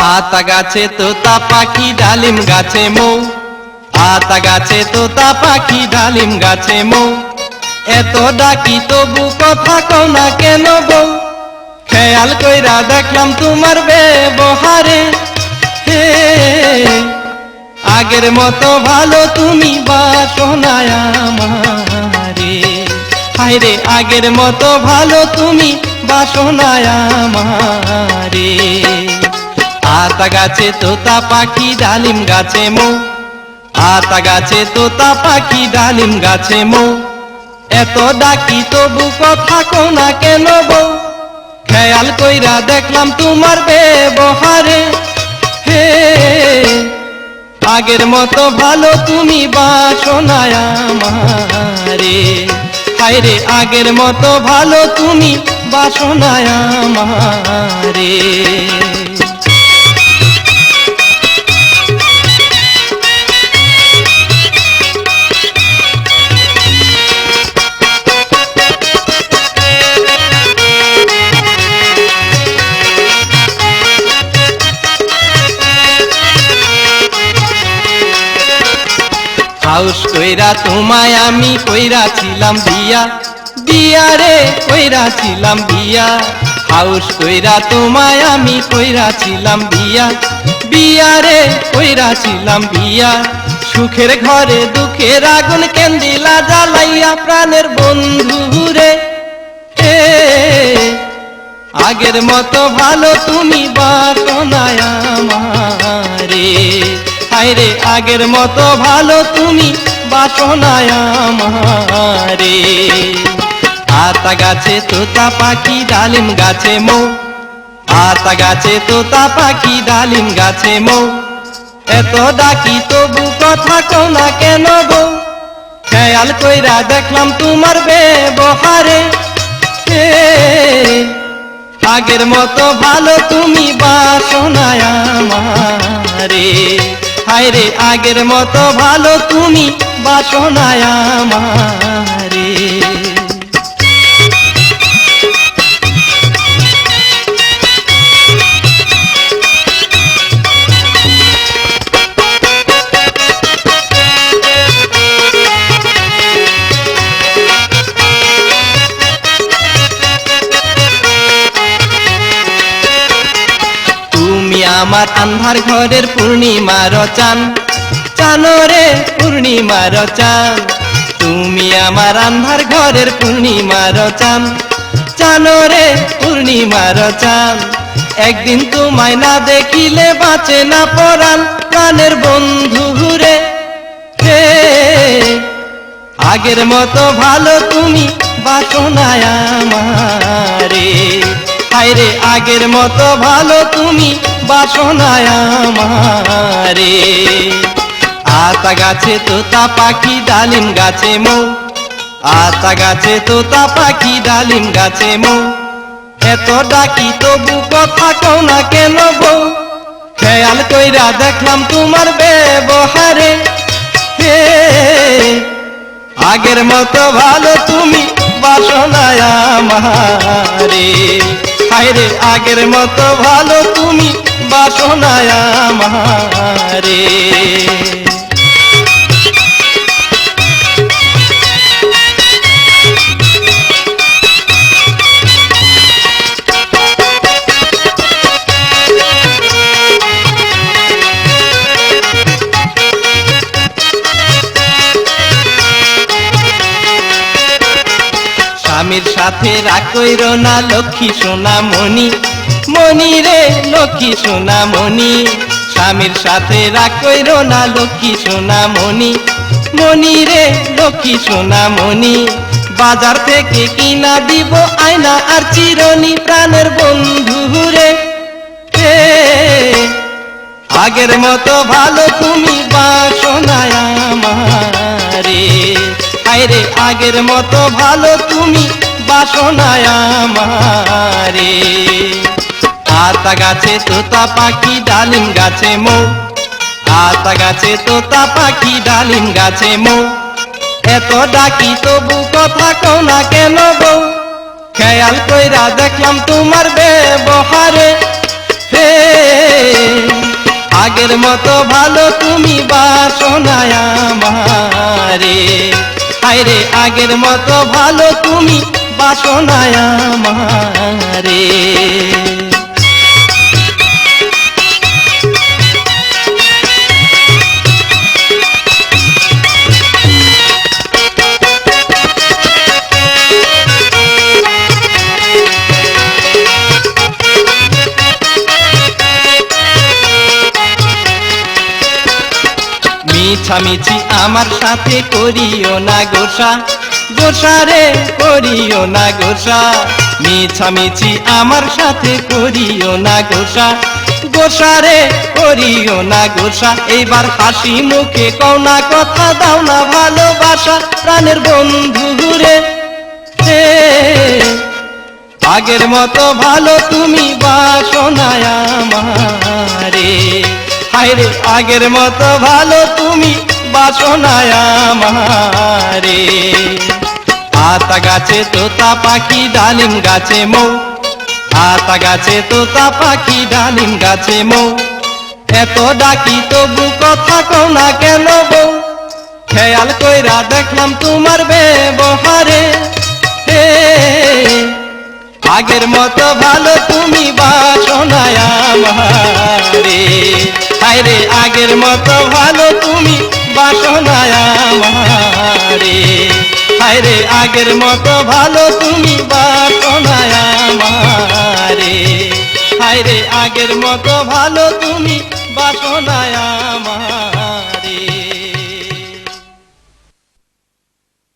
আতা গাছে তোতা পাখি, ডালিম গাছে মৌ। আতা গাছে তোতা পাখি, ডালিম গাছে মৌ। এত ডাকি তবু কথা কও না কেন বউ খেয়াল কইরা দেখলাম তোমার ব্যবহারে। হে, আগের মতো ভালো তুমি বাসনায় আমারে। হায়রে আগের মতো ভালো তুমি বাসনায় আমারে। আতা গাছে তোতা পাখি, ডালিম গাছে মৌ। আতা গাছে তোতা পাখি, ডালিম গাছে মৌ। এত ডাকি তবু কথা কো না কেন বউ খেয়াল কইরা দেখলাম তোমার ব্যবহারে। হে, আগের মতো ভালো তুমি বাসনায় আমারে। হায়রে, আগের মতো ভালো তুমি বাসনায় আমারে। হাউস কইরা তোমায় আমি কইরা ছিলাম বিয়া বিয়া রে কইরা ছিলাম বিয়া হাউস কইরা তোমায় আমি কইরা ছিলাম বিয়া রে কইরা ছিলাম বিয়া সুখের ঘরে দুঃখের আগুন কেন্দিলা জ্বালাইয়া প্রাণের বন্ধু রে আগের মতো ভালো তুমি বাসনায় আগের মতো ভালো তুমি বাসনায় আমারে। আতা গাছে তোতা পাখি, ডালিম গাছে মৌ। আতা গাছে তোতা পাখি, ডালিম গাছে মৌ। এত ডাকি তবু কথা কও না কেন বউ খেয়াল কইরা দেখলাম তোমার ব্যবহারে। আগের মতো ভালো তুমি বাসনায় আমারে। হায়রে আগের মতো ভালো তুমি বাসনায় আমারে। আমার আন্ধার ঘরের পূর্ণিমার চান চানো রে পূর্ণিমার চান তুমি আমার আন্ধার ঘরের পূর্ণিমার চান চানো রে পূর্ণিমার চান একদিন তোমায় না দেখিলে বাঁচে না পরাণ। প্রাণের বন্ধু রে হে, আগের মতো ভালো তুমি বাসনায় আমারে। হায়রে আগের মতো ভালো তুমি বাসনায় আমারে। আতা গাছে তোতা পাখি, ডালিম গাছে মৌ। আতা গাছে তোতা পাখি, ডালিম গাছে মৌ। এত ডাকি তবু কথা কও না কেন বউ খেয়াল কইরা দেখলাম তোমার ব্যবহারে। আগের মতো ভালো তুমি বাসনায় আমারে। হায়রে আগের মতো ভালো তুমি বাসনায় সাথে রাখইর না লক্ষ্মী সোনা মণি মণি রে, লক্ষ্মী সোনা মণি স্বামীর সাথে রাখইর না লক্ষ্মী সোনা মণি মণি রে, লক্ষ্মী সোনা মণি বাজার থেকে কিনা দিব আয়না আর চিরনি প্রাণের বন্ধু রে। আগের মতো ভালো তুমি বাসনায় আমারে। হায়রে, আগের মতো ভালো তুমি বাসনায় আতা গাছে তোতা পাখি, ডালিম গাছে মৌ। আতা গাছে তোতা পাখি, ডালিম গাছে মৌ। এত ডাকি তবু কথা কও না কেন বউ খেয়াল কইরা দেখলাম তোমার ব্যবহারে। হে, আগের মতো ভালো তুমি বাসনায় আমারে। হায়রে আগের মতো ভালো তুমি বাসনায় আমারে। মিছামিছি আমার সাথে করিও না গোসা। গোসা রে, করিও না গোসা। মিছামিছি আমার সাথে করিও না গোসা। গোসা রে, করিও না গোসা। এইবার হাসি মুখে কও না কথা, দাও না ভালোবাসা। প্রাণের বন্ধু রে আগের মতো ভালো তুমি বাসনায় হায়রে আগের মতো ভালো তুমি বাসনায় আমারে। আতা গাছে তোতা পাখি, ডালিম গাছে মৌ। আতা গাছে তোতা পাখি, ডালিম গাছে মৌ। এত ডাকি তবু কথা কও না কেন বউ খেয়াল কইরা দেখলাম তোমার ব্যবহারে। আগের মতো ভালো তুমি বাসনায় আমারে। হায়রে আগের মতো ভালো তুমি বাসনায় আমারে। হায়রে আগের মতো ভালো তুমি বাসনায় আমারে। হায়রে আগের মতো ভালো তুমি বাসনায় আমার